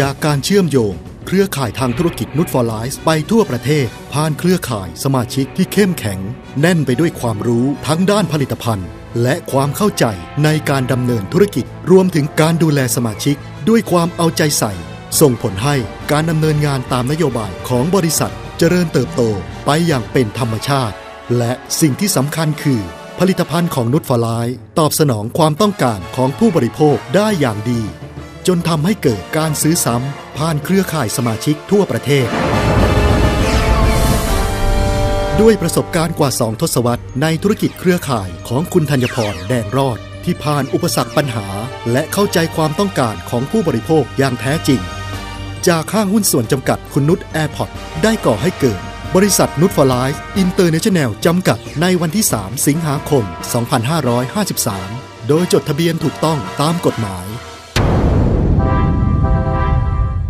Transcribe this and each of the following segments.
จากการเชื่อมโยง เครือข่ายทางธุรกิจนุชฟอร์ไลฟ์ไปทั่วประเทศ ผ่านเครือข่ายสมาชิกที่เข้มแข็ง แน่นไปด้วยความรู้ทั้งด้านผลิตภัณฑ์ และความเข้าใจในการดำเนินธุรกิจ รวมถึงการดูแลสมาชิก ด้วยความเอาใจใส่ ส่งผลให้การดำเนินงานตามนโยบายของบริษัท เจริญเติบโตไปอย่างเป็นธรรมชาติ และสิ่งที่สำคัญคือ ผลิตภัณฑ์ของนุชฟลายตอบสนองความต้องการของผู้บริโภคได้อย่างดี จนทำให้เกิดการซื้อซ้ำผ่านเครือข่ายสมาชิกทั่วประเทศ ด้วยประสบการณ์กว่า 2 ทศวรรษในธุรกิจเครือข่ายของคุณธัญพรแดงรอด ที่ผ่านอุปสรรคปัญหา และเข้าใจความต้องการของผู้บริโภคอย่างแท้จริง จากห้างหุ้นส่วนจำกัดคุณนุชแอร์พอร์ตได้ก่อให้เกิดบริษัทนุชฟอร์ไลฟ์อินเตอร์เนชั่นแนลจำกัดในวันที่ 3 สิงหาคม 2553 โดยจดทะเบียนถูกต้องตามกฎหมาย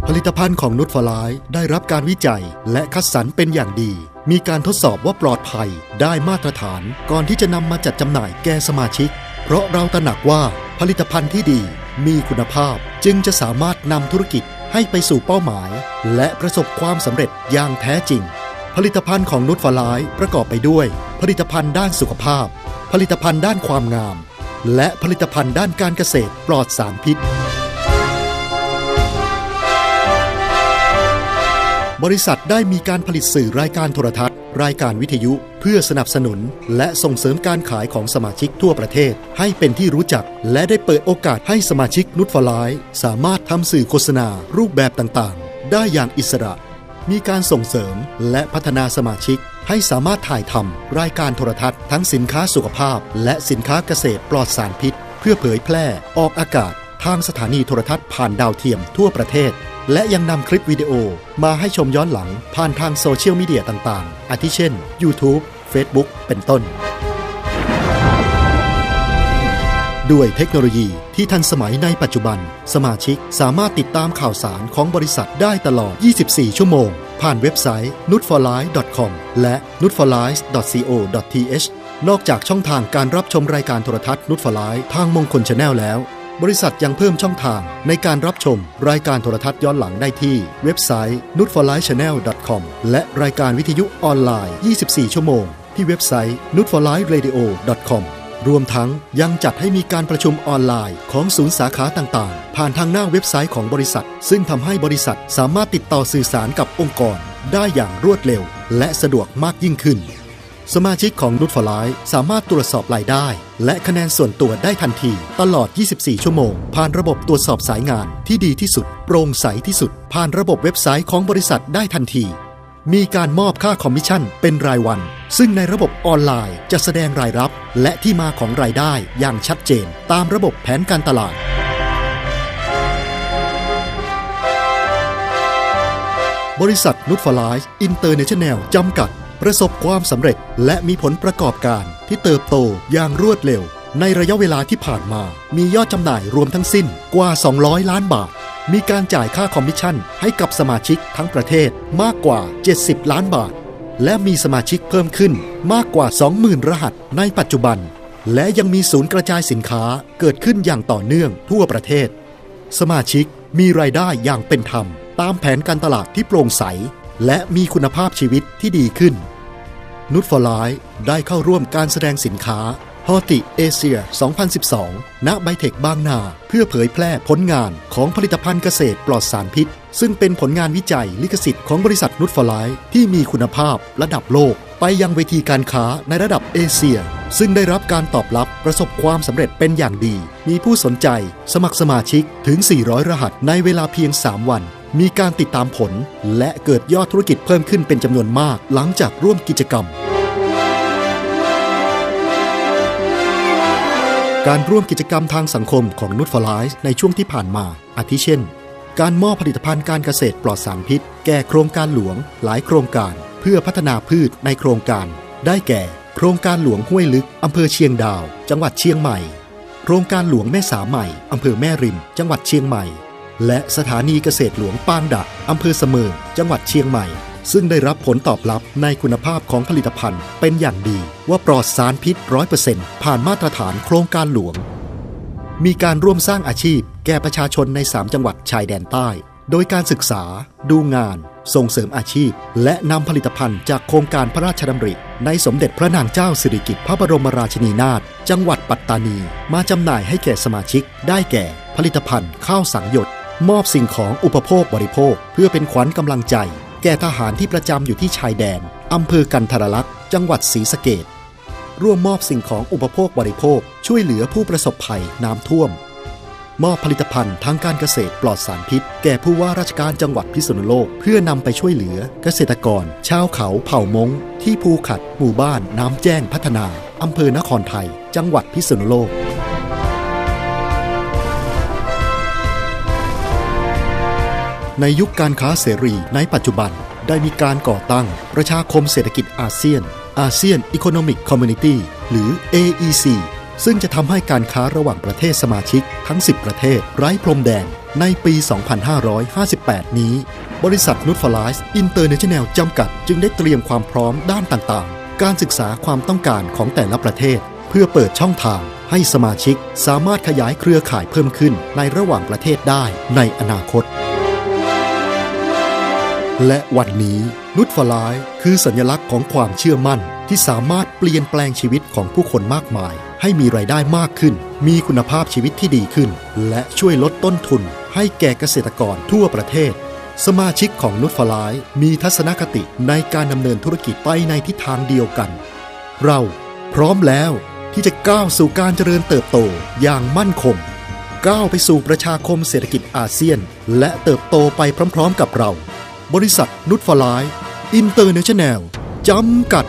ผลิตภัณฑ์ของนุชฟลายได้รับการวิจัยและคัดสรรเป็นอย่างดี มีการทดสอบว่าปลอดภัยได้มาตรฐานก่อนที่จะนำมาจัดจำหน่ายแก่สมาชิก เพราะเราตระหนักว่าผลิตภัณฑ์ที่ดีมีคุณภาพจึงจะสามารถนำธุรกิจให้ไปสู่เป้าหมาย และประสบความสำเร็จอย่างแท้จริง ผลิตภัณฑ์ของนุชฟลายประกอบไปด้วย ผลิตภัณฑ์ด้านสุขภาพ ผลิตภัณฑ์ด้านความงาม และผลิตภัณฑ์ด้านการเกษตรปลอดสารพิษ บริษัทได้มีการผลิตสื่อรายการโทรทัศน์ รายการวิทยุ เพื่อสนับสนุน และส่งเสริมการขายของสมาชิกทั่วประเทศ ให้เป็นที่รู้จัก และได้เปิดโอกาสให้สมาชิกนุชฟลายสามารถทำสื่อโฆษณารูปแบบต่างๆ ได้อย่างอิสระ มีการส่งเสริมและพัฒนาสมาชิก ให้สามารถถ่ายทำรายการโทรทัศน์ทั้งสินค้าสุขภาพ และสินค้าเกษตรปลอดสารพิษ เพื่อเผยแพร่ ออกอากาศ ทางสถานีโทรทัศน์ผ่านดาวเทียมทั่วประเทศ และยังนำคลิปวิดีโอมาให้ชมย้อนหลังผ่านทางโซเชียลมีเดียต่างๆ อาทิเช่น YouTube Facebook เป็นต้น ด้วยเทคโนโลยีที่ทันสมัยในปัจจุบัน สมาชิกสามารถติดตามข่าวสารของบริษัทได้ตลอด 24 ชั่วโมง ผ่านเว็บไซต์ n u t f o r l i f e c o m และ n u t f o r l i f e c o t h นอกจากช่องทางการรับชมรายการโทรทัศน์นุชฟลายทางมงคลชาแนลแล้ว บริษัทยังเพิ่มช่องทางในการรับชมรายการโทรทัศน์ย้อนหลังได้ที่เว็บไซต์ n u t f o r l i f e c h a n n e l c o m และรายการวิทยุออนไลน์ 24 ชั่วโมง ที่เว็บไซต์ n u t f o r l i f e r a d i o c o m รวมทั้งยังจัดให้มีการประชุมออนไลน์ของศูนย์สาขาต่างๆ ผ่านทางหน้าเว็บไซต์ของบริษัท ซึ่งทำให้บริษัทสามารถติดต่อสื่อสารกับองค์กร ได้อย่างรวดเร็ว และสะดวกมากยิ่งขึ้น สมาชิกของนุชฟลายสามารถตรวจสอบรายได้ และคะแนนส่วนตัวได้ทันที ตลอด 24 ชั่วโมง ผ่านระบบตรวจสอบสายงานที่ดีที่สุด โปร่งใสที่สุด ผ่านระบบเว็บไซต์ของบริษัทได้ทันที มีการมอบค่าคอมมิชชั่นเป็นรายวัน ซึ่งในระบบออนไลน์จะแสดงรายรับ และที่มาของรายได้อย่างชัดเจน ตามระบบแผนการตลาดบริษัทนุชฟลายอินเตอร์เนชั่นแนลจำกัด ประสบความสำเร็จและมีผลประกอบการที่เติบโตอย่างรวดเร็ว ในระยะเวลาที่ผ่านมา มียอดจำหน่ายรวมทั้งสิ้นกว่า 200 ล้านบาท มีการจ่ายค่าคอมมิชชั่นให้กับสมาชิกทั้งประเทศมากกว่า 70 ล้านบาท และมีสมาชิกเพิ่มขึ้นมากกว่า 20,000 รหัสในปัจจุบัน และยังมีศูนย์กระจายสินค้าเกิดขึ้นอย่างต่อเนื่องทั่วประเทศ สมาชิกมีรายได้อย่างเป็นธรรม ตามแผนการตลาดที่โปร่งใส และมีคุณภาพชีวิตที่ดีขึ้น นุชฟไลายได้เข้าร่วมการแสดงสินค้าฮอติเอเชีย 2012 ณ ไบเทคบางนา เพื่อเผยแพร่ผลงานของผลิตภัณฑ์เกษตรปลอดสารพิษ ซึ่งเป็นผลงานวิจัยลิขสิทธิ์ของบริษัทนุชฟไลายที่มีคุณภาพระดับโลก ไปยังเวทีการค้าในระดับเอเชีย ซึ่งได้รับการตอบรับประสบความสำเร็จเป็นอย่างดี มีผู้สนใจ สมัครสมาชิกถึง 400 รหัสในเวลาเพียง 3 วัน มีการติดตามผล และเกิดยอดธุรกิจเพิ่มขึ้นเป็นจำนวนมากหลังจากร่วมกิจกรรม การร่วมกิจกรรมทางสังคมของนุชฟลายในช่วงที่ผ่านมา อาทิเช่น การมอบผลิตภัณฑ์การเกษตรปลอดสารพิษ แก่โครงการหลวง หลายโครงการ เพื่อพัฒนาพืชในโครงการ ได้แก่ โครงการหลวงห้วยลึกอำเภอเชียงดาว จังหวัดเชียงใหม่ โครงการหลวงแม่สาใหม่อำเภอแม่ริม จังหวัดเชียงใหม่ และสถานีเกษตรหลวงปางดะอำเภอเสมิงจังหวัดเชียงใหม่ ซึ่งได้รับผลตอบรับในคุณภาพของผลิตภัณฑ์เป็นอย่างดีว่าปลอดสารพิษ100%ผ่านมาตรฐานโครงการหลวง มีการร่วมสร้างอาชีพ แก่ประชาชนใน 3 จังหวัดชายแดนใต้ โดยการศึกษา ดูงาน ส่งเสริมอาชีพ และนำผลิตภัณฑ์จากโครงการพระราชดำริ ในสมเด็จพระนางเจ้าสิริกิติ์พระบรมราชินีนาถจังหวัดปัตตานี มาจำหน่ายให้แก่สมาชิก ได้แก่ ผลิตภัณฑ์ข้าวสังหยด มอบสิ่งของอุปโภคบริโภค เพื่อเป็นขวัญกำลังใจ แก่ทหารที่ประจำอยู่ที่ชายแดนอำเภอกันทรลักษณ์จังหวัดศรีสะเกดร่วมมอบสิ่งของอุปโภคบริโภค ช่วยเหลือผู้ประสบภัยน้ำท่วม มอบผลิตภัณฑ์ทางการเกษตรปลอดสารพิษ แก่ผู้ว่าราชการจังหวัดพิษณุโลก เพื่อนำไปช่วยเหลือเกษตรกร ชาวเขาเผ่ามงที่ภูขัด หมู่บ้าน น้ำแจ้งพัฒนาอำเภอนครไทย จังหวัดพิษณุโลก ในยุคการค้าเสรีในปัจจุบันได้มีการก่อตั้งประชาคมเศรษฐกิจอาเซียนอาเซียนอีโคโนมิกคอมมูนิตี้หรือ AEC ซึ่งจะทำให้การค้าระหว่างประเทศสมาชิกทั้ง 10 ประเทศ ไร้พรมแดนในปี 2558 นี้ บริษัทนุชฟลายส์อินเตอร์เนชั่นแนลจำกัด จึงได้เตรียมความพร้อมด้านต่างๆ การศึกษาความต้องการของแต่ละประเทศ เพื่อเปิดช่องทาง ให้สมาชิกสามารถขยายเครือข่ายเพิ่มขึ้นในระหว่างประเทศได้ในอนาคต และวันนี้นุชฟลายคือสัญลักษณ์ของความเชื่อมั่นที่สามารถเปลี่ยนแปลงชีวิตของผู้คนมากมาย ให้มีไรายได้มากขึ้น มีคุณภาพชีวิตที่ดีขึ้น และช่วยลดต้นทุน ให้แก่เกษตรกรทั่วประเทศ สมาชิกของนุชฟลายมีทัศนคติในการดำเนินธุรกิจไปในทิศทางเดียวกัน เราพร้อมแล้วที่จะก้าวสู่การเจริญเติบโตอย่างมั่นคงก้าวไปสู่ประชาคมเศรษฐกิจอาเซียน และเติบโตไปพร้อม ๆ กับเรา บริษัทนุชฟลาย อินเตอร์เนชั่นแนลจำกัด